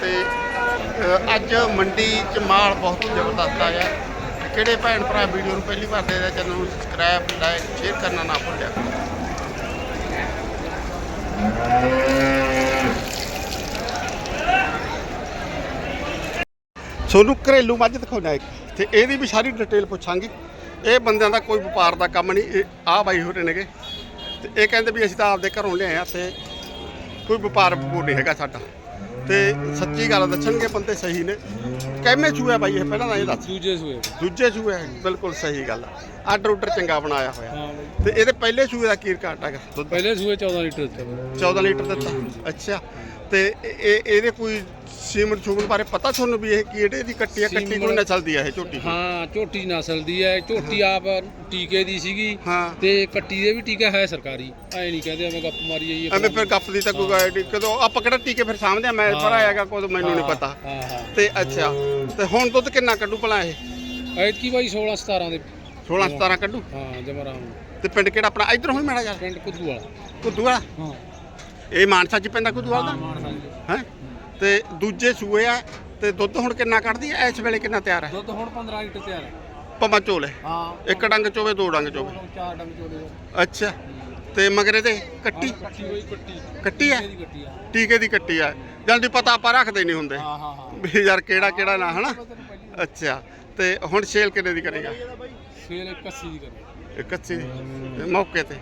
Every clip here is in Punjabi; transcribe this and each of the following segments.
ਤੇ ਅੱਜ ਮੰਡੀ ਚ ਮਾਲ ਬਹੁਤ ਜ਼ਬਰਦਸਤ ਆਇਆ ਕਿਹੜੇ ਭੈਣ ਭਰਾ ਵੀਡੀਓ ਨੂੰ ਪਹਿਲੀ ਵਾਰ ਦੇਖਦੇ ਆ, ਚੈਨਲ ਨੂੰ ਸਬਸਕ੍ਰਾਈਬ ਲਾਈਕ ਸ਼ੇਅਰ ਕਰਨਾ ਨਾ ਭੁੱਲਿਆ। ਤੁਹਾਨੂੰ ਘਰੇਲੂ ਮੱਝ ਦਿਖਾਉਣਾ ਇੱਕ। ਤੇ ਇਹਦੀ ਵੀ ਸਾਰੀ ਡਿਟੇਲ ਪੁੱਛਾਂਗੇ। ਇਹ ਬੰਦਿਆਂ ਦਾ ਕੋਈ ਵਪਾਰ ਦਾ ਕੰਮ ਨਹੀਂ ਆ ਬਾਈ ਹੋਰੇ ਨੇਗੇ। ਤੇ ਇਹ ਕਹਿੰਦੇ ਵੀ ਅਸੀਂ ਤਾਂ ਆਪਦੇ ਘਰੋਂ ਲਿਆਏ ਆ ਤੇ ਕੋਈ ਵਪਾਰ ਵਪੂਰ ਨਹੀਂ ਹੈਗਾ ਸਾਡਾ। ਤੇ ਸੱਚੀ ਗੱਲ ਦੱਸਣਗੇ ਬੰਦੇ ਸਹੀ ਨੇ। ਕਿਵੇਂ ਚੂਆ ਬਾਈ ਇਹ? ਪਹਿਲਾਂ ਤਾਂ ਇਹ ਦੱਸ। ਦੂਜੇ ਸੂਏ। ਦੂਜੇ ਚੂਆ ਬਿਲਕੁਲ ਸਹੀ ਗੱਲ ਆਰਡਰ ਉਡਰ ਚੰਗਾ ਬਣਾਇਆ ਹੋਇਆ। ਹਾਂ ਬਈ। ਤੇ ਇਹਦੇ ਪਹਿਲੇ ਚੂਏ ਦਾ ਕੀ ਰਿਕਾਰਡ ਹੈਗਾ? ਦੁੱਧ ਪਹਿਲੇ ਸੂਏ 14 ਲੀਟਰ ਦਿੱਤਾ। ਬਈ। 14 ਲੀਟਰ ਦਿੱਤਾ। ਅੱਛਾ। ਤੇ ਇਹ ਇਹ- ਇਹਦੇ ਕੋਈ ਸੀਮਨ ਛੂਮਨ ਬਾਰੇ ਪਤਾ ਤੁਹਾਨੂੰ ਵੀ ਇਹ ਕੀ ਇਹਦੀ ਕੱਟੀ ਆ ਕੱਟੀ ਕੋਈ ਸੀਮਨ- ਨਸਲ ਦੀ ਆ ਇਹ ਝੋਟੀ? ਹਾਂ ਝੋਟੀ ਨਸਲ ਦੀ ਹੈ ਝੋਟੀ ਆਪ ਟੀਕੇ ਦੀ ਸੀਗੀ ਹਾਂ। ਤੇ ਕੱਟੀ ਦੇ ਵੀ ਟੀਕਾ ਹੈ ਸਰਕਾਰੀ। ਐ ਨਹੀਂ ਕਹਿੰਦੇ ਐਵੇਂ ਗੱਪ ਮਾਰੀ ਜਾਈਏ ਐਵੇਂ ਫਿਰ ਗੱਪ ਦੀ ਤਾਂ ਕੋਈ ਗਾਇਡ ਕਦੋਂ ਆਪਾਂ ਕਿਹੜਾ ਟੀਕੇ ਫਿਰ ਸਾਹਮਣੇ ਮੈਂ ਹਾਂ। ਆਏਗਾ ਕੋਈ ਮੈਨੂੰ ਨਹੀਂ ਪਤਾ। ਹਾਂ ਹਾਂ। ਤੇ ਅੱਛਾ ਤੇ ਹੁਣ ਦੁੱਧ ਕਿੰਨਾ ਕੱਢੂ ਭਲਾ ਇਹ? ਐਤਕੀ ਬਾਈ 16 17 ਦੇ 16 17 ਕੱਢੂ? ਹਾਂ ਜਮਰਾਮ ਤੇ ਪਿੰਡ ਕਿਹੜਾ ਆਪਣਾ? ਇਧਰ ਹੋਈ ਮੇੜਾ ਯਾਰ ਪਿੰਡ ਕੁੱਦੂ ਵਾਲਾ ਕੁੱਦੂ ਵਾਲਾ ਹਾਂ। ਇਹ ਮਾਨਸਾ ਚ ਪੈਂਦਾ ਕੁੱਦੂ ਵਾਲਾ ਹਾਂ ਹੈ? ਤੇ ਦੂਜੇ ਸੂਏ ਆ ਤੇ ਦੁੱਧ ਹੁਣ ਕਿੰਨਾ ਕੱਢਦੀ ਐ ਇਸ ਵੇਲੇ ਕਿੰਨਾ ਤਿਆਰ ਹੈ ਦੁੱਧ ਹੁਣ 15 ਲੀਟਰ ਤਿਆਰ ਹੈ ਪਮਾ ਚੋਲੇ। ਹਾਂ। ਇੱਕ ਡੰਗ ਚੋਵੇ ਦੋ ਡੰਗ ਚੋਵੇ। ਚਾਰ ਡੰਗ ਚੋਲੇ ਅੱਛਾ। ਤੇ ਮਗਰੇ ਤੇ ਕੱਟੀ? ਕੱਟੀ ਹੋਈ ਕੱਟੀ। ਕੱਟੀ ਆ? ਦੀ ਕੱਟੀ ਆ। ਟੀਕੇ ਦੀ ਕੱਟੀ ਆ। ਜਲਦੀ ਪਤਾ ਆਪਾਂ ਰੱਖਦੇ ਨਹੀਂ ਹੁੰਦੇ। ਹਾਂ ਹਾਂ ਹਾਂ। ਵੀ ਯਾਰ ਕਿਹੜਾ ਕਿਹੜਾ ਨਾ ਹਨਾ? ਅੱਛਾ। ਤੇ ਹੁਣ ਸੇਲ ਕਿੰਨੇ ਦੀ ਕਰੇਗਾ? ਸੇਲ 81 ਦੀ ਕਰੇ ਕੱਚੀ ਮੌਕੇ ਤੇ।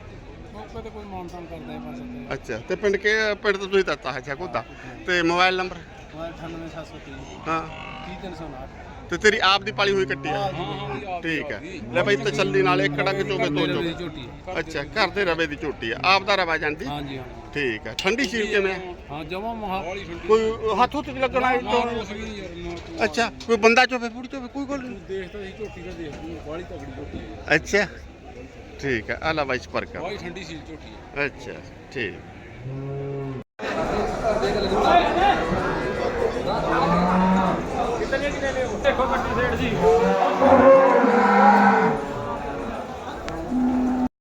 ਮੌਕੇ ਤੇ ਕੋਈ ਮਾਨਤਾਨ ਕਰਦਾ ਹੈ ਪਾਸੇ ਅੱਛਾ ਤੇ ਪਿੰਡ ਕੇ ਪਿੰਡ ਤੋਂ ਤੁਸੀਂ ਦਿੱਤਾ ਹੈ ਕੋਦਾ ਤੇ ਮੋਬਾਈਲ ਨੰਬਰ? ਤੇ 98730 ਹਾਂ। 30308 ਤੇ ਤੇਰੀ ਆਪ ਦੀ ਪਾਲੀ ਹੋਈ ਕੱਟੀ ਆ? ਹਾਂ ਹਾਂ ਠੀਕ ਹੈ। ਲੈ ਬਾਈ ਤਸੱਲੀ ਨਾਲ ਇੱਕ ਡੰਗ ਚੋਵੇ ਦੋ ਝੋਟੀ ਅੱਛਾ ਘਰ ਦੇ ਰਵੇ ਦੀ ਝੋਟੀ ਆ। ਆਪ ਦਾ ਰਵਾ ਜਾਂਦੀ? ਹਾਂ ਠੀਕ ਹੈ ਠੰਡੀ ਸੀਲ ਕਿਵੇਂ ਆ? ਹਾਂ ਜਮਾ ਮਹਾ ਕੋਈ ਹੱਥ ਹੁੱਥ ਲੱਗਣਾ ਇਹ ਤੋਂ ਕੁਛ ਵੀ ਨਹੀਂ ਯਾਰ ਨਾ ਤੂੰ। ਅੱਛਾ ਕੋਈ ਬੰਦਾ ਚੋਵੇ ਬੁੜੀ ਚੋਵੇ ਕੋਈ ਗੱਲ ਨਹੀਂ। ਦੇਖਦਾ ਸੀ ਝੋਟੀ ਦਾ ਦੇਖਦੀ ਬਾਲੀ ਤਗੜੀ ਝੋਟੀ ਹੈ ਅੱਛਾ। ਠੀਕ ਹੈ ਆਲਾ ਬਾਈ ਸਪਰ ਕਰ ਬਾਲੀ ਠੰਡੀ ਸੀ ਝੋਟੀ ਹੈ। ਅੱਛਾ ਠੀਕ।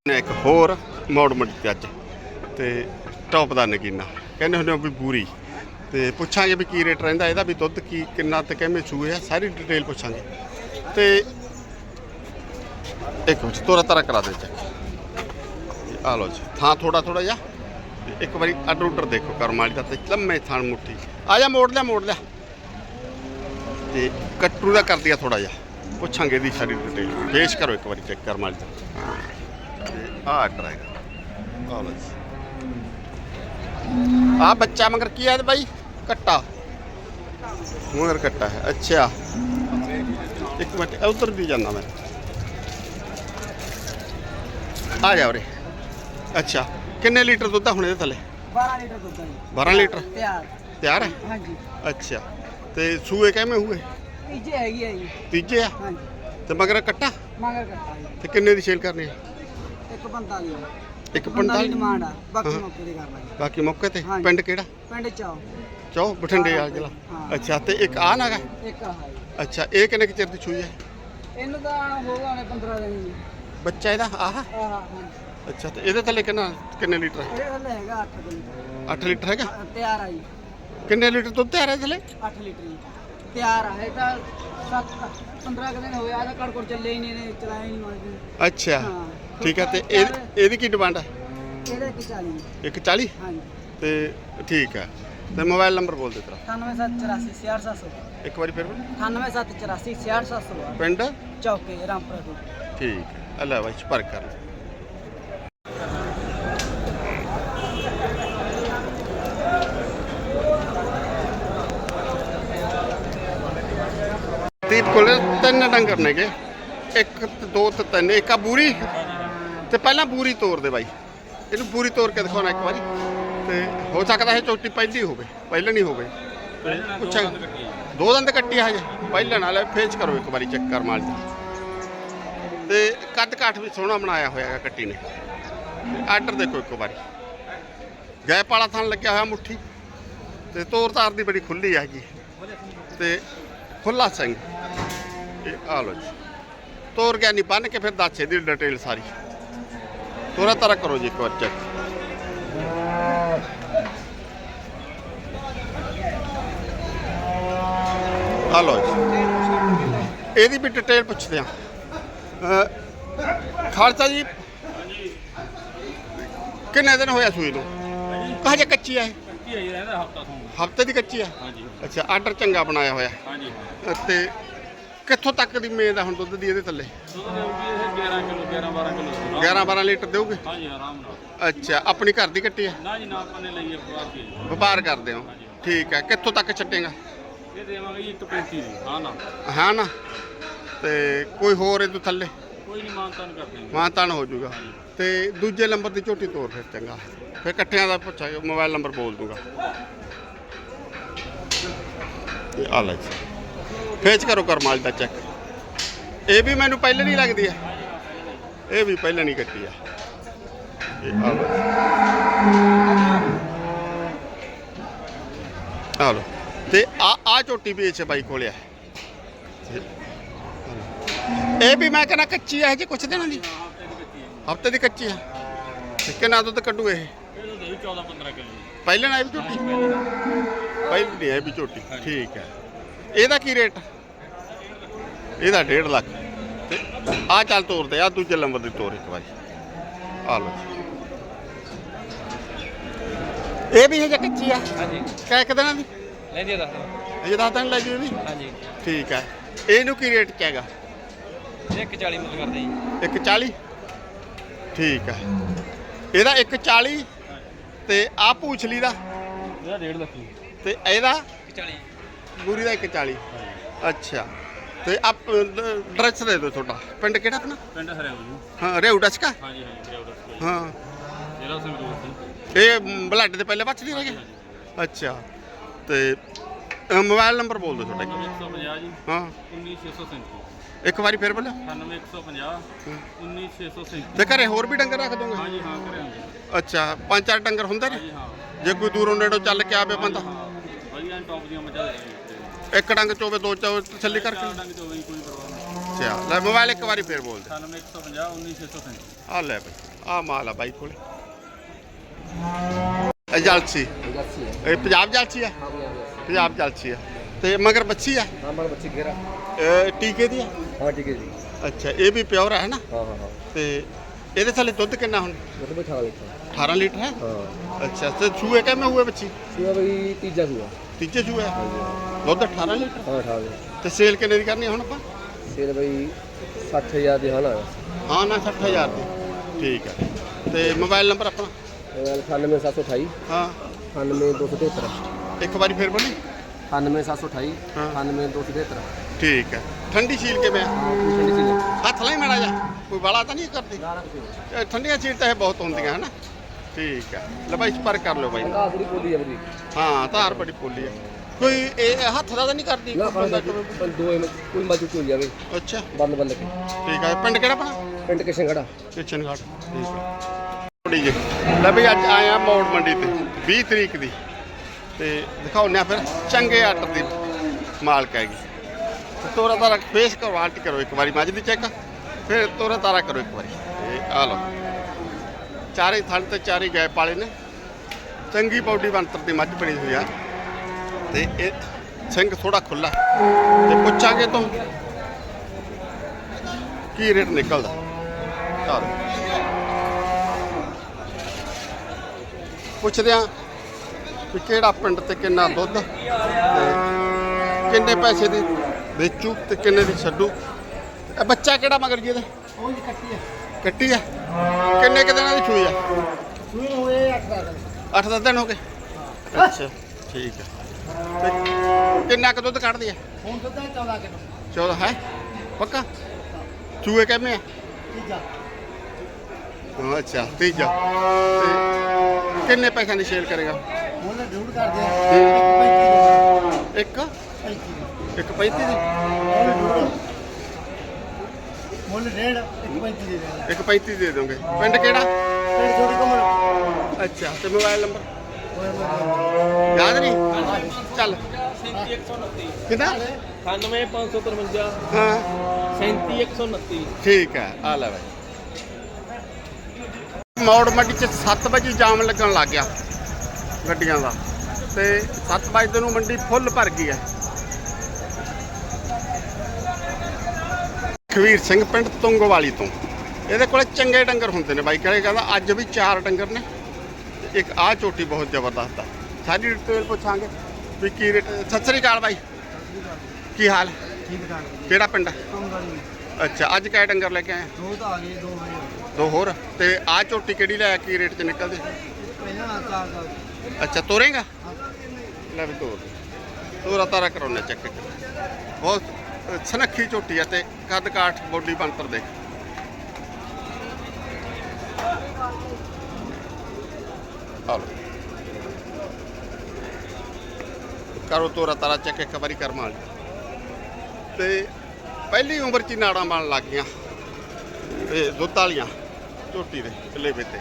ਨੇ? ਇੱਕ ਹੋਰ ਮੋੜ ਮੰਡੀ ਤੇ ਅੱਜ ਤੇ ਟੌਪ ਦਾ ਨਗੀਨਾ। ਕਹਿੰਦੇ ਹੁੰਦੇ ਆ ਵੀ ਬੂਰੀ। ਤੇ ਪੁੱਛਾਂਗੇ ਵੀ ਕੀ ਰੇਟ ਰਹਿੰਦਾ ਇਹਦਾ ਵੀ ਦੁੱਧ ਕੀ ਕਿੰਨਾ ਤੇ ਕਿਵੇਂ ਸੂਏ ਆ ਸਾਰੀ ਡਿਟੇਲ ਪੁੱਛਾਂਗੇ। ਤੇ ਇੱਕ ਮਿੰਟ, ਤੋਰਾ ਤਾਰਾ ਕਰਾ ਦੇ ਚੈੱਕ ਆ ਲੋ ਜੀ, ਥਾਂ ਥੋੜਾ ਥੋੜਾ ਜਿਹਾ। ਇੱਕ ਵਾਰੀ ਆਰਡਰ ਉਡਰ ਦੇਖੋ, ਕਰਮ ਵਾਲੀ ਦਾ ਤੇ, ਲੰਮੇ ਥਾਂ ਮੁੱਠੀ। ਆ ਜਾ, ਮੋੜ ਲਿਆ ਮੋੜ ਲਿਆ। ਤੇ ਕੱਟੂ ਦਾ ਕਰ ਦਿਆ ਥੋੜਾ ਜਿਹਾ। ਪੁੱਛਾਂਗੇ ਇਹਦੀ ਸਾਰੀ ਡਿਟੇਲ ਪੇਸ਼ ਕਰੋ ਇੱਕ ਵਾਰੀ ਚੈੱਕ ਕਰਮ ਵਾਲੀ ਦਾ ਆ ਆਰਡਰ ਹੈਗਾ ਆ ਲੋ ਜੀ। ਆ ਬੱਚਾ ਮਗਰ ਕੀ ਹੈ ਬਾਈ? ਕੱਟਾ। ਮਗਰ ਕੱਟਾ ਹੈ, ਅੱਛਾ। ਇੱਕ ਮਿੰਟ ਉਧਰ ਦੀ ਜਾਂਦਾ ਮੈਂ। ਆ ਜਾ ਉਰੇ। ਅੱਛਾ ਕਿੰਨੇ ਲੀਟਰ ਦੁੱਧ ਆ ਹੁਣ ਇਹਦੇ ਥੱਲੇ? 12 ਲੀਟਰ ਦੁੱਧ ਹੈ ਜੀ। 12 ਲੀਟਰ? ਤਿਆਰ। ਤਿਆਰ ਹੈ? ਹਾਂਜੀ। ਅੱਛਾ ਤੇ ਸੂਏ ਕਿਵੇਂ ਹੋਏ ਤੀਜੇ ਹੈਗੀ ਹੈ ਜੀ। ਤੀਜੇ ਆ? ਹਾਂਜੀ। ਤੇ ਮਗਰ ਕੱਟਾ? ਮਗਰ ਕੱਟਾ ਜੀ। ਤੇ ਕਿੰਨੇ ਦੀ ਸੇਲ ਕਰਨੀ ਹੈ ਇੱਕ 45 ਇੱਕ 45 45 ਡਿਮਾਂਡ ਆ। ਬਾਕੀ ਹਾਂ। ਮੌਕੇ ਤੇ ਕਰ ਲਾਂਗੇ। ਬਾਕੀ ਮੌਕੇ ਤੇ? ਹਾਂਜੀ। ਪਿੰਡ ਕਿਹੜਾ? ਪਿੰਡ ਚਾਓ। ਚੌ ਬਠਿੰਡੇ ਆ ਜ਼ਿਲ੍ਹਾ। ਹਾਂ। ਅੱਛਾ ਤੇ ਇੱਕ ਆ ਨਾਗਾ? ਇੱਕ ਆ ਜੀ। ਅੱਛਾ ਇਹ ਕਿੰਨੇ ਕੁ ਚਿਰ ਦੀ ਸੂਈ ਹੈ? ਇਹਨੂੰ ਤਾਂ ਹੋਗਾ ਨੇ 15 ਦਿਨ। ਜੀ ਬੱਚਾ ਇਹਦਾ? ਆਹ? ਆਹ ਹਾਂਜੀ ਅੱਛਾ ਤੇ ਇਹਦੇ ਥੱਲੇ ਕਿੰਨਾ ਕਿੰਨੇ ਲੀਟਰ ਹੈ? ਇਹਦੇ ਥੱਲੇ ਹੈਗਾ 8 ਦਿਨ 8 ਲੀਟਰ ਹੈਗਾ? ਅ, ਤਿਆਰ ਆ ਜੀ। ਕਿੰਨੇ ਲੀਟਰ ਦੁੱਧ ਤਿਆਰ ਹੈ ਥੱਲੇ? 8 ਲੀਟਰ ਜੀ। ਤਿਆਰ ਆ ਇਹ ਤਾਂ 7 15 ਕੁ ਦਿਨ ਹੋਇਆ ਇਹਦਾ ਕੜਕੜ ਚੱਲੇ ਹੀ ਨਹੀਂ ਇਹਨੇ ਚਲਾਇਆ ਹੀ ਨਹੀਂ ਮਾਰ ਅੱਛਾ। ਹਾਂ ਠੀਕ ਹੈ ਤੇ ਇਹ ਇਹਦੀ ਕੀ ਡਿਮਾਂਡ ਹੈ? ਇਹਦੇ ਕੀ 40 ਇੱਕ 40 ਹਾਂਜੀ। ਤੇ ਠੀਕ ਹੈ। ਤੇ ਮੋਬਾਈਲ ਨੰਬਰ ਬੋਲ ਦੇ ਤੇਰਾ। 9784 6700 ਇੱਕ ਵਾਰੀ ਫਿਰ ਬੋਲ। 9784 6700 ਪਿੰਡ? ਚੌਕੇ ਰਾਮਪੁਰ ਤੋਂ। ਠੀਕ ਹੈ। ਅੱਲਾ ਬਾਈ ਸਪਰਕ ਕਰ ਲੈ ਦੀਪ ਕੋਲੇ ਤਿੰਨ ਡੰਗਰ ਨੇਗੇ ਇੱਕ ਤੇ ਦੋ ਤੇ ਤਿੰਨ ਇੱਕ ਆ ਬੂਰੀ। ਤੇ ਪਹਿਲਾਂ ਬੂਰੀ ਤੋੜ ਦੇ ਬਾਈ। ਇਹਨੂੰ ਬੂਰੀ ਤੋੜ ਕੇ ਦਿਖਾਉਣਾ ਇੱਕ ਵਾਰੀ। ਤੇ ਹੋ ਸਕਦਾ ਇਹ ਚੋਟੀ ਪਹਿਲੀ ਹੋਵੇ ਪਹਿਲਾਂ ਨਹੀਂ ਹੋਵੇ ਪੁੱਛਾਂ ਦੋ ਦੰਦ ਕੱਟੀ ਹਜੇ। ਪਹਿਲਾਂ ਨਾਲ ਫੇਚ ਕਰੋ ਇੱਕ ਵਾਰੀ ਚੈੱਕ ਕਰ ਮਾਲ ਤੇ ਕੱਦ ਕਾਠ ਵੀ ਸੋਹਣਾ ਬਣਾਇਆ ਹੋਇਆ ਹੈ ਕੱਟੀ ਨੇ। ਆਰਡਰ ਦੇਖੋ ਇੱਕ ਵਾਰੀ। ਗੈਪ ਵਾਲਾ ਥਣ ਲੱਗਿਆ ਹੋਇਆ ਮੁੱਠੀ। ਤੇ ਤੋਰ ਤਾਰ ਦੀ ਬੜੀ ਖੁੱਲੀ ਹੈਗੀ। ਤੇ ਖੁੱਲਾ ਸਿੰਘ। ਇਹ ਆ ਲੋ ਜੀ। ਤੋਰ ਗਿਆ ਨਹੀਂ ਬੰਨ ਕੇ ਫਿਰ ਦੱਸੇ ਦੀ ਡਿਟੇਲ ਸਾਰੀ। ਤੋਰਾ ਤਾਰਾ ਕਰੋ ਜੀ ਇੱਕ ਵਾਰ ਚੈੱਕ ਆ ਲਓ ਜੀ। ਇਹਦੀ ਵੀ ਡਿਟੇਲ ਪੁੱਛਦੇ ਆ ਖਾਲਸਾ ਜੀ। ਕਿੰਨੇ ਦਿਨ ਹੋਇਆ ਸੂਈ ਨੂੰ? ਹਜੇ। ਕੱਚੀ ਆ ਇਹ? ਕੀ ਹੈ ਇਹਦਾ ਹਫਤਾ ਤੋਂ। ਹਫ਼ਤੇ ਦੀ ਕੱਚੀ ਆ? ਹਾਂਜੀ। ਅੱਛਾ ਆਰਡਰ ਚੰਗਾ ਬਣਾਇਆ ਹੋਇਆ। ਹਾਂਜੀ। ਤੇ ਕਿੱਥੋਂ ਤੱਕ ਦੀ ਮੇਦ ਆ ਹੁਣ ਦੁੱਧ ਦੀ ਇਹਦੇ ਥੱਲੇ? ਦੁੱਧ ਦੇਊਗੀ ਇਹ 11 ਕਿਲੋ 11 12 ਕਿਲੋ 11 12 ਲੀਟਰ ਦੇਊਗੇ ਹਾਂਜੀ ਆਰਾਮ ਨਾਲ। ਅੱਛਾ ਆਪਣੀ ਘਰ ਦੀ ਕੱਟੀ ਆ? ਨਾ ਜੀ ਨਾ ਆਪਾਂ ਨੇ ਲਈ ਅਖਬਾਰ ਦੀ ਵਪਾਰ ਕਰਦੇ ਹੋ। ਠੀਕ ਹੈ ਕਿੱਥੋਂ ਤੱਕ ਛੱਟੇਗਾ? ਇਹ ਦੇਵਾਂਗੇ ਜੀ 135 ਦੀ ਹਾਂ ਨਾ। ਹਾਂ ਨਾ। ਤੇ ਕੋਈ ਹੋਰ ਇਹ ਤੋਂ ਥੱਲੇ? ਕੋਈ ਨਹੀਂ ਮਾਨਤਾਨ ਕਰਦੇ ਹਾਂ ਮਾਨਤਾਨ ਹੋ ਜਾਊਗਾ ਤੇ ਦੂਜੇ ਨੰਬਰ ਦੀ ਝੋਟੀ ਤੋਰ ਫਿਰ ਚੰਗਾ। ਫਿਰ ਇਕੱਠਿਆਂ ਦਾ ਪੁੱਛਾ, ਮੋਬਾਈਲ ਨੰਬਰ ਬੋਲ ਦੂੰਗਾ। ਇਹ ਆ ਲੈ ਜੀ। ਫੇਚ ਕਰੋ ਕਰਮਾਲ ਦਾ ਚੈੱਕ ਇਹ ਵੀ ਮੈਨੂੰ ਪਹਿਲੇ ਨਹੀਂ ਲੱਗਦੀ ਹੈ ਇਹ ਵੀ ਪਹਿਲੇ ਨਹੀਂ ਕੱਟੀ ਆ। ਇਹ ਆ ਲਓ ਆ ਲਓ। ਤੇ ਆ ਆ ਝੋਟੀ ਵੀ ਇਸੇ ਬਾਈ ਕੋਲੇ ਆ। ਇਹ ਵੀ ਮੈਂ ਕਹਿੰਦਾ ਕੱਚੀ ਆ ਜੀ ਕੁਛ ਦਿਨਾਂ ਦੀ ਹਫ਼ਤੇ ਦੀ ਕੱਚੀ ਤੇ ਕਿੰਨਾ ਦੁੱਧ ਕੱਢੂ ਇਹ। ਇਹ ਤਾਂ ਦੇਈ 14 15 ਕਿਲੋ ਪਹਿਲੇ ਇਹ ਵੀ ਝੋਟੀ। ਪਹਿਲੀ ਨਹੀਂ ਇਹ ਵੀ ਝੋਟੀ ਠੀਕ ਹੈ। ਇਹਦਾ ਕੀ ਰੇਟ? ਇਹਦਾ 1.5 ਲੱਖ। ਤੇ ਆ ਚੱਲ ਤੋਰਦੇ ਆ ਦੂਜੇ ਨੰਬਰ ਦੀ ਤੋਰ ਇੱਕ ਵਾਰੀ। ਆ ਲਓ ਜੀ। ਇਹ ਵੀ ਹਜੇ ਕੱਚੀ ਆ? ਹਾਂਜੀ। ਕਿ ਦਿਨਾਂ ਦੀ? ਲੈਂਦੇ ਦੱਸ ਹਜੇ ਦੱਸ ਦਿਨ ਲੱਗੀ ਵੀ ਹਾਂਜੀ। ਠੀਕ ਹੈ। ਇਹਨੂੰ ਕੀ ਰੇਟ ਚ ਹੈਗਾ? 140 ਮੁੱਲ ਕਰਦੇ ਜੀ। 140 ਠੀਕ ਹੈ। ਇਹਦਾ 140 ਤੇ ਆ ਪੂਛਲੀ ਦਾ? ਇਹਦਾ 1.5 ਲੱਖ ਜੀ। ਤੇ ਇਹਦਾ? 140 ਬੂਰੀ ਦਾ 140 ਅੱਛਾ। ਤੇ ਆਪ ਡਰੈਸ ਦੇ ਦਿਓ ਤੁਹਾਡਾ। ਪਿੰਡ ਕਿਹੜਾ ਆਪਣਾ? ਪਿੰਡ ਹਰਿਆਣਾ ਜੀ। ਹਾਂ ਰੇਉ ਡਸਕਾ ਹਾਂ। ਜਿਹੜਾ ਸੰਗਰੂਰ ਇਹ ਬਲੱਡ ਦੇ ਪਹਿਲੇ ਬੱਚਦੀ ਰਹਿ ਗਏ? ਅੱਛਾ। ਤੇ ਮੋਬਾਈਲ ਨੰਬਰ ਬੋਲ ਦਿਓ ਤੁਹਾਡਾ 150 ਜੀ। ਹਾਂ। 19637 ਇੱਕ ਵਾਰੀ ਫੇਰ ਬੋਲੋ 9150 19637 ਤੇ ਘਰੇ ਹੋਰ ਵੀ ਡੰਗਰ ਰੱਖ ਦੋਗੇ? ਹਾਂਜੀ ਹਾਂ ਕਰਿਆ ਅੱਛਾ ਪੰਜ ਚਾਰ ਡੰਗਰ ਹੁੰਦੇ ਨੇ? ਹਾਂਜੀ ਹਾਂ। ਜੇ ਕੋਈ ਦੂਰੋਂ ਨੇੜੋਂ ਚੱਲ ਕੇ ਆਵੇ ਬੰਦਾ? ਹਾਂ। ਵਧੀਆ ਟੌਪ ਦੀਆਂ ਮੱਝਾਂ ਦੇ ਦਿਓ। ਇੱਕ ਡੰਗ ਚੋਵੇ ਦੋ ਚੋ ਤਸੱਲੀ ਕਰਕੇ? ਚਾਰ ਡੰਗ ਤੋਂ ਵੀ ਕੋਈ ਪਰਵਾਹ ਨਹੀਂ। ਅੱਛਾ ਲੈ ਮੋਬਾਈਲ ਇੱਕ ਵਾਰੀ ਫੇਰ ਬੋਲ ਦੇ। 9150 19637 ਆ ਲੈ ਬਈ ਆ ਮਾਲ ਆ ਬਾਈ ਕੋਲੇ। ਇਹ ਜਲਸੀ। ਹੈ ਇਹ ਪੰਜਾਬ ਜਲਸੀ ਆ? ਹਾਂ ਪੰਜਾਬ ਜਲਸੀ। ਆ। ਤੇ ਮਗਰ ਬੱਚੀ ਆ? ਹਾਂ ਬੜ ਬੱਚੀ ਘੇਰਾ ਇਹ ਟੀਕੇ ਦੀ ਆ? ਹਾਂ ਠੀਕ ਹੈ ਜੀ। ਅੱਛਾ ਇਹ ਵੀ ਪਿਓਰ ਹੈ ਨਾ? ਹਾਂ ਹਾਂ ਹਾਂ। ਤੇ ਇਹਦੇ ਥੱਲੇ ਦੁੱਧ ਕਿੰਨਾ ਹੁਣ? ਬਿਠਾ ਲਿਖਾ 18 ਲੀਟਰ ਹੈ? ਹਾਂ। ਅੱਛਾ ਤੇ ਛੂਏ ਕਿਵੇਂ ਹੋਏ ਬੱਚੀ ਸੂਆ ਬਈ ਤੀਜਾ ਸੂਆ। ਤੀਜੇ ਛੂਏ ਦੁੱਧ 18 ਲੀਟਰ? ਹਾਂ ਠਾ ਤੇ ਸੇਲ ਕਿੰਨੇ ਦੀ ਕਰਨੀ ਆ ਹੁਣ ਆਪਾਂ? ਫਿਰ ਬਈ 60000 ਦੀ ਹਾਲਾ ਹਾਂ ਨਾ 60000 ਦੀ। ਠੀਕ ਹੈ। ਤੇ ਮੋਬਾਈਲ ਨੰਬਰ ਆਪਣਾ? 98728 ਹਾਂ। 98273 ਇੱਕ ਵਾਰੀ ਫੇਰ ਬੋਲੀ। 98728 ਹਾਂ। 98273 ਠੀਕ ਹੈ। ਠੰਡੀ ਸੀਲ ਕਿਵੇਂ ਆ? ਠੰਡੀ ਸੀ ਹੱਥ ਲਾਈ ਮਾੜਾ ਜਾ ਕੋਈ ਵਾਲਾ ਤਾਂ ਨਹੀਂ ਕਰਦੀ? ਇਹ ਠੰਡੀਆਂ ਚੀਜ਼ ਤਾਂ ਇਹ ਬਹੁਤ ਹੁੰਦੀਆਂ ਹਨ? ਠੀਕ ਹੈ ਲੈ ਬਾਈ ਸਪਰ ਕਰ ਲਿਓ ਬਾਈ। ਬੋਲੀ ਹਾਂ ਧਾਰ ਬੜੀ ਪੋਲੀ ਹੈ ਕੋਈ ਇਹ ਹੱਥ ਦਾ ਤਾਂ ਨਹੀਂ ਕਰਦੀ? ਨਾ ਕੋਈ ਬੰਦਾ ਪਰ ਦੋ ਐਵੇਂ ਕੋਈ ਜਾਵੇ ਅੱਛਾ। ਬੰਦ ਬੰਦ ਕੇ ਠੀਕ ਹੈ ਪਿੰਡ ਕਿਹੜਾ ਆਪਣਾ? ਪਿੰਡ ਕਿਸ਼ਨ ਖੜਾ ਕਿਚਨ ਘਾਟ ਠੀਕ ਹੈ ਥੋੜੀ ਜੀ ਲੈ ਬਈ ਅੱਜ ਆਇਆ ਮੌੜ ਮੰਡੀ ਤੇ 20 ਤਰੀਕ ਦੀ। ਤੇ ਦਿਖਾਉਂਦੇ ਆ ਫਿਰ ਚੰਗੇ ਆਟਰ ਦੀ ਮਾਲਕ ਹੈਗੀ। ਤੋਰਾ ਤਾਰਾ ਫੇਸ ਕਰੋ ਆਲਟ ਕਰੋ ਇੱਕ ਵਾਰੀ ਮੱਝ ਦੀ ਚੈੱਕ ਫਿਰ ਤੋਰਾ ਤਾਰਾ ਕਰੋ ਇੱਕ ਵਾਰੀ ਇਹ ਆ ਲਓ ਚਾਰੇ ਥਣ ਤੇ ਚਾਰੇ ਗਏ ਪਾਲੇ ਨੇ ਚੰਗੀ ਪੌਡੀ ਬਣਤਰ ਦੀ ਮੱਝ ਬਣੀ ਹੋਈ ਆ ਤੇ ਇਹ ਸਿੰਘ ਥੋੜਾ ਖੁੱਲਾ ਤੇ ਪੁੱਛਾਂਗੇ ਤੋਂ ਕੀ ਰੇਟ ਨਿਕਲਦਾ ਚਲ ਪੁੱਛਦੇ ਆ ਵੀ ਕਿਹੜਾ ਪਿੰਡ ਤੇ ਕਿੰਨਾ ਦੁੱਧ ਤੇ ਕਿੰਨੇ ਪੈਸੇ ਦੀ ਵੇਚੂ ਤੇ ਕਿੰਨੇ ਦੀ ਛੱਡੂ? ਇਹ ਬੱਚਾ ਕਿਹੜਾ ਮਗਰ ਜੀ ਇਹਦੇ? ਉਹ ਜੀ ਕੱਟੀ ਹੈ ਕੱਟੀ ਆ? ਕਿੰਨੇ ਕੁ ਦਿਨਾਂ ਦੀ ਸੂਈ ਆ? ਸੂਈ ਹੋਏ 8 ਦਾ 8-10 ਦਿਨ ਹੋ ਗਏ? ਅੱਛਾ ਠੀਕ ਹੈ ਤੇ ਕਿੰਨਾ ਕੁ ਦੁੱਧ ਕੱਢਦੀ ਆ? ਹੁਣ ਦੁੱਧ ਹੈ 14 ਕਿਲੋ। 14 ਹੈ? ਪੱਕਾ? ਚੂਹੇ ਕਿਵੇਂ ਆ? ਤੀਜਾ। ਹਾਂ, ਅੱਛਾ ਤੀਜਾ। ਤੇ ਕਿੰਨੇ ਪੈਸਿਆਂ ਦੀ ਸੇਲ ਕਰੇਗਾ? ਹੁਣ ਜ਼ਰੂਰ ਕਰਦੇ ਆ। ਇੱਕ? 35 ਇੱਕ 35 ਦੀ। ਮੁੱਲ ਰੇਡ 135 ਦੇ ਦੇਣਾ। ਇੱਕ 35 ਦੇ ਦੋਗੇ। ਪਿੰਡ ਕਿਹੜਾ? ਫਿਰ ਜੋੜੀ ਕਮਲ ਅੱਛਾ ਤੇ ਮੋਬਾਈਲ ਨੰਬਰ? ਯਾਦ ਨਹੀਂ? ਚੱਲ। 37129 ਕਿੰਨਾ 98553 ਹਾਂ। 37129 ਠੀਕ ਹੈ ਆ ਲੈ ਬਾਈ। ਮੌੜ ਮੰਡੀ ਚ 7 ਵਜੇ ਜਾਮ ਲੱਗਣ ਲੱਗ ਗਿਆ ਗੱਡੀਆਂ ਦਾ। ਤੇ 7 ਵਜੇ ਨੂੰ ਮੰਡੀ ਫੁੱਲ ਭਰ ਗਈ ਹੈ। ਖਵੀਰ ਸਿੰਘ ਪਿੰਡ ਤੁੰਗਵਾਲੀ ਤੋਂ। ਇਹਦੇ ਕੋਲੇ ਚੰਗੇ ਡੰਗਰ ਹੁੰਦੇ ਨੇ ਬਾਈ ਕਹੇ ਕਹਿੰਦਾ ਅੱਜ ਵੀ ਚਾਰ ਡੰਗਰ ਨੇ। ਤੇ ਇੱਕ ਆਹ ਚੋਟੀ ਬਹੁਤ ਜ਼ਬਰਦਸਤ ਆ। ਸਾਰੀ ਡਿਟੇਲ ਪੁੱਛਾਂਗੇ ਵੀ ਕੀ ਰੇਟ ਸਤਿ ਸ੍ਰੀ ਅਕਾਲ ਬਾਈ। ਕੀ ਹਾਲ? ਠੀਕ ਠਾਕ ਕਿਹੜਾ ਪਿੰਡ? ਅੱਛਾ, ਅੱਜ ਕਿਹੜੇ ਡੰਗਰ ਲੈ ਕੇ ਆਏ? ਦੋ ਤਾਂ ਆ ਗਏ ਦੋ ਵਜੇ ਦੋ ਹੋਰ। ਤੇ ਆਹ ਚੋਟੀ ਕਿਹੜੀ ਲੈ ਕੀ ਰੇਟ 'ਚ ਨਿਕਲਦੀ? ਅੱਛਾ, ਤੋਰੇਗਾ? ਲੈ ਵੀ ਤੋਰ। ਤੋਰਾ ਤਾਰਾ ਕਰਾਉਣਾ ਚੈੱਕ ਬਹੁਤ ਸਨੱਖੀ ਝੋਟੀ ਹੈ ਤੇ ਕੱਦ ਕਾਠ ਬੋਡੀ ਬੰਤਰ ਦੇਖ ਆ ਕਰੋ ਤੋਰਾ ਤਾਰਾ ਚੱਕ, ਇੱਕ ਵਾਰੀ ਕਰ ਮਾਲ ਤੇ ਪਹਿਲੀ ਉਮਰ ਚ ਹੀ ਨਾੜਾਂ ਬਣ ਲੱਗ ਗਈਆਂ। ਤੇ ਦੁੱਧ ਵਾਲੀਆਂ ਝੋਟੀ ਦੇ ਲੇਵੇ ਤੇ।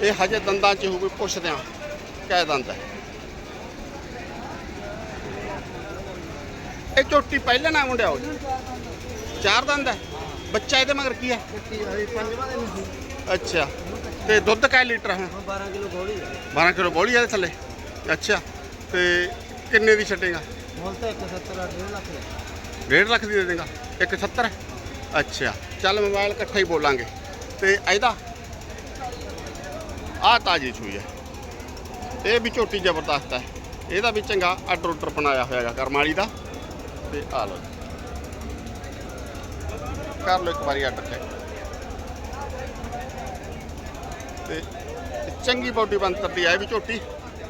ਇਹ ਹਜੇ ਦੰਦਾਂ 'ਚ ਹੋਵੇ ਪੁੱਛਦੇ ਆ। ਕਹਿ ਦੰਦ ਹੈ। ਇਹ ਝੋਟੀ ਪਹਿਲੇ ਨਾ ਮੁੰਡਿਆ ਹੋ ਚਾਰ ਦੰਦ ਹੈ। ਬੱਚਾ ਇਹਦੇ ਮਗਰ ਕੀ ਹੈ? ਅੱਛਾ। ਤੇ ਦੁੱਧ ਕੈ ਲੀਟਰ ਹੈ? ਹੁਣ 12 ਕਿਲੋ ਗੋਲੀ ਹੈ 12 ਕਿਲੋ ਬੋਲੀ ਇਹਦੇ ਥੱਲੇ। ਅੱਛਾ। ਤੇ ਕਿੰਨੇ ਦੀ ਛੱਡੇਗਾ? ਮੁੱਲ ਤਾਂ 170 ਡੇਢ ਲੱਖ ਦਾ 1.5 ਲੱਖ ਦੀ ਦੇ ਦੇਗਾ 170 ਅੱਛਾ। ਚੱਲ ਮੋਬਾਈਲ ਇਕੱਠਾ ਹੀ ਬੋਲਾਂਗੇ। ਤੇ ਇਹਦਾ ਆਹ ਤਾਜੀ ਸੂਈ ਹੈ। ਇਹ ਵੀ ਝੋਟੀ ਜ਼ਬਰਦਸਤ ਹੈ। ਇਹਦਾ ਵੀ ਚੰਗਾ ਆਰਡਰ ਉਡਰ ਬਣਾਇਆ ਹੋਇਆਗਾ ਕਰਮਾਲੀ ਦਾ। ਤੇ ਆ ਲਓ ਕਰ ਲਓ ਇੱਕ ਵਾਰੀ ਆਰਡਰ ਚੈੱਕ ਤੇ ਚੰਗੀ ਬੋਡੀ ਬੰਤਰ ਦੀ ਹੈ ਵੀ ਝੋਟੀ।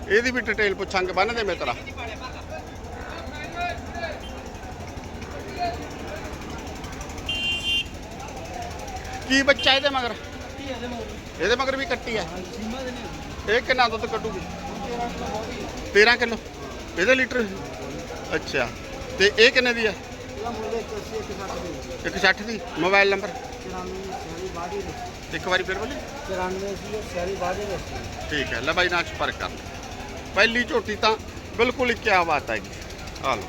ਇਹਦੀ ਵੀ ਡਿਟੇਲ ਪੁੱਛਾਂਗੇ ਬੰਨ ਦੇ ਮੇਤਰਾ। ਕੀ ਬੱਚਾ ਇਹਦੇ ਮਗਰ? ਇਹਦੇ ਮਗਰ ਵੀ ਕੱਟੀ ਹੈ ਇਹ ਕਿੰਨਾ ਦੁੱਧ ਕੱਢੂਗੀ? 13 ਕਿਲੋ 13 ਕਿਲੋ। ਇਹਦੇ ਲੀਟਰ? ਅੱਛਾ। ਤੇ ਇਹ ਕਿੰਨੇ ਦੀ ਹੈ ਇਹਦਾ ਮੁੱਲ 180 160 ਦੇ 160 ਦੀ ਮੋਬਾਈਲ ਨੰਬਰ? 94 ਸਿਆਲੀ ਬਾੜੀ ਦੇ ਇੱਕ ਵਾਰੀ ਫਿਰ ਬੋਲੀ 94 ਸੀ ਸਿਆਲੀ ਬਾੜੀ ਦੇ ਠੀਕ ਹੈ ਲੈ ਬਾਈ ਨਾਲ ਸੰਪਰਕ ਕਰ ਪਹਿਲੀ ਝੋਟੀ ਤਾਂ ਬਿਲਕੁਲ ਹੀ ਕਿਆ ਬਾਤ ਹੈ ਜੀ ਆ ਲਓ।